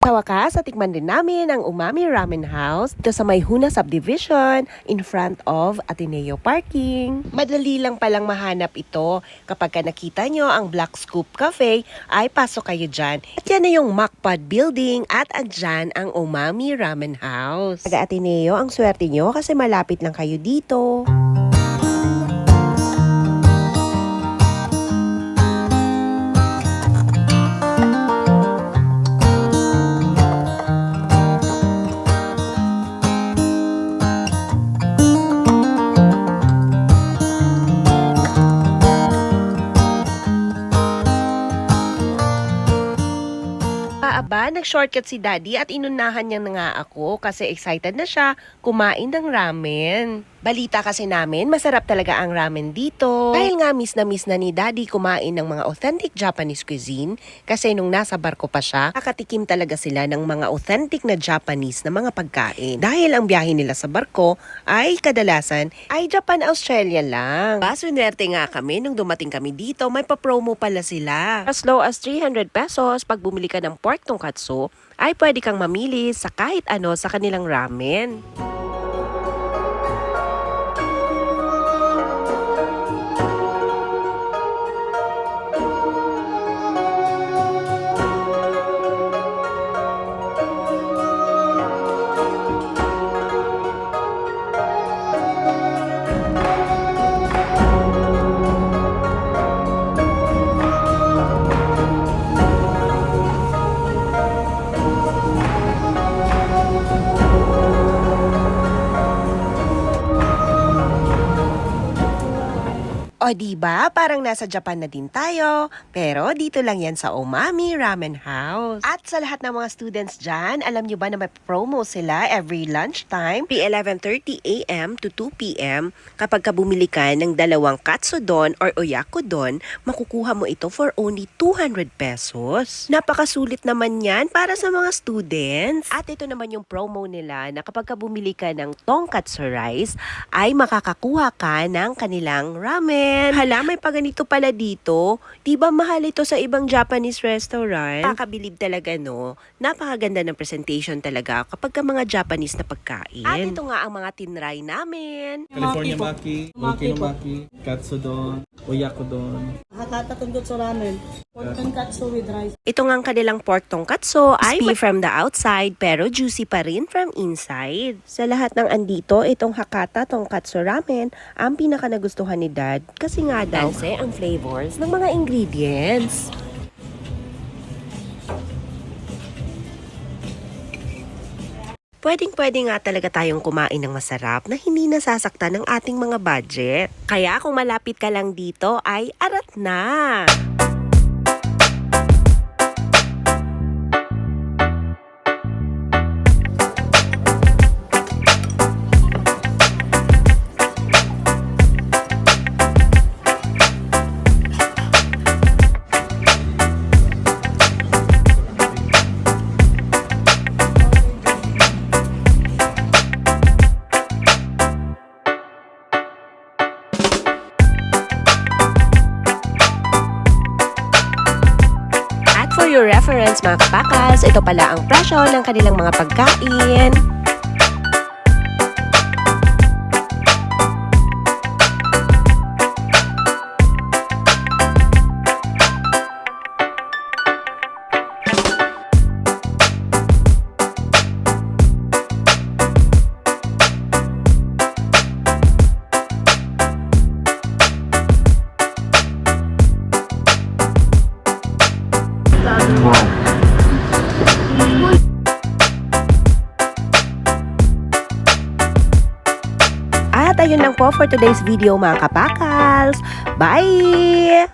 Sa wakas, natikman din namin ang Umami Ramen House dito sa Mayhuna Subdivision in front of Ateneo Parking. Madali lang palang mahanap ito. Kapag ka nakita nyo ang Black Scoop Cafe, ay pasok kayo dyan. At yan na yung Macpad Building at andyan ang Umami Ramen House. Taga Ateneo, ang swerte nyo kasi malapit lang kayo dito. Paaba, nag-shortcut si Daddy at inunahan niya na nga ako kasi excited na siya kumain ng ramen. Balita kasi namin, masarap talaga ang ramen dito. Dahil nga miss na miss na ni Daddy kumain ng mga authentic Japanese cuisine kasi nung nasa barko pa siya, nakatikim talaga sila ng mga authentic na Japanese na mga pagkain. Dahil ang biyahe nila sa barko ay kadalasan ay Japan-Australia lang. Baswinerte nga kami nung dumating kami dito, may pa-promo pala sila. As low as 300 pesos pag bumili ka ng pork tonkatsu, ay pwede kang mamili sa kahit ano sa kanilang ramen. O di ba parang nasa Japan na din tayo. Pero dito lang yan sa Omami Ramen House. At sa lahat ng mga students dyan, alam nyo ba na may promo sila every lunchtime? P 11.30 a.m. to 2 p.m. Kapag ka bumili ka ng dalawang katsudon or oyakodon, makukuha mo ito for only 200 pesos. Napakasulit naman yan para sa mga students. At ito naman yung promo nila na kapag ka bumili ka ng tonkatsu rice, ay makakakuha ka ng kanilang ramen. Hala, may paganito pala dito. Di ba mahal ito sa ibang Japanese restaurant? Nakakabilib talaga, no? Napakaganda ng presentation talaga kapag ka mga Japanese na pagkain. At ito nga ang mga tinry namin. California Maki Maki, po. Maki Katsudon, Oyakodon. Hakata sa ramen. Pork tonkatsu with rice. Ito nga ang kanilang pork tonkatsu ay crispy from the outside pero juicy pa rin from inside. Sa lahat ng andito, itong Hakata tonkatsu ramen ang pinaka nagustuhan ni Dad kasi nga daw kasi ang flavors ng mga ingredients. Pwedeng-pwede nga talaga tayong kumain ng masarap na hindi nasasaktan ng ating mga budget. Kaya kung malapit ka lang dito ay arat na! Your reference mga kapakas, ito pala ang presyo ng kanilang mga pagkain. At ayun lang po for today's video mga kapakals. Bye!